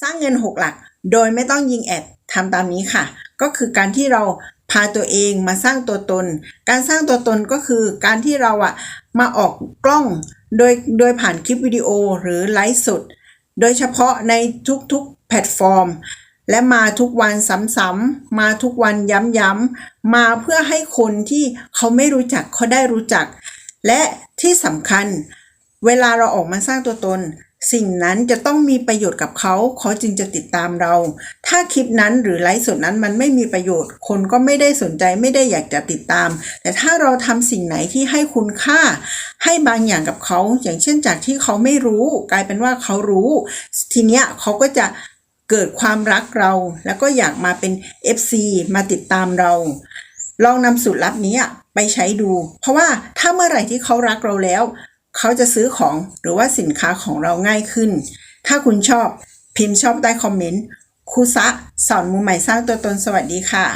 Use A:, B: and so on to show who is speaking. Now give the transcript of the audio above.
A: สร้างเงิน 6 หลัก โดยไม่ต้องยิงแอดทำตามนี้ค่ะ ก็คือการที่เราพาตัวเองมาสร้างตัวตน การสร้างตัวตนก็คือการที่เราอะมาออกกล้องโดยโดยผ่านคลิปวิดีโอหรือไลฟ์สด โดยเฉพาะในทุกๆแพลตฟอร์ม และมาทุกวันซ้ำๆมาทุกวันย้ำๆมาเพื่อให้คนที่เขาไม่รู้จักเขาได้รู้จัก และที่สำคัญ เวลาเราออกมาสร้างตัวตนสิ่งนั้นจะต้องมีประโยชน์กับเขา เขาจึงจะติดตามเรา ถ้าคลิปนั้นหรือไลฟ์สดนั้นมันไม่มีประโยชน์ คนก็ไม่ได้สนใจไม่ได้อยากจะติดตาม แต่ถ้าเราทำสิ่งไหนที่ให้คุณค่า ให้บางอย่างกับเขา อย่างเช่นจากที่เขาไม่รู้ กลายเป็นว่าเขารู้ ทีเนี้ยเขาก็จะเกิดความรักเรา แล้วก็อยากมาเป็น FC มาติดตามเรา ลองนำสูตรลับนี้ไปใช้ดู เพราะว่าถ้าเมื่อไหร่ที่เขารักเราแล้ว เขาจะซื้อของหรือว่าสินค้าของเราง่ายขึ้น ถ้าคุณชอบพิมพ์ชอบใต้คอมเมนต์ครูซะสอนมือใหม่สร้างตัวตนสวัสดีค่ะ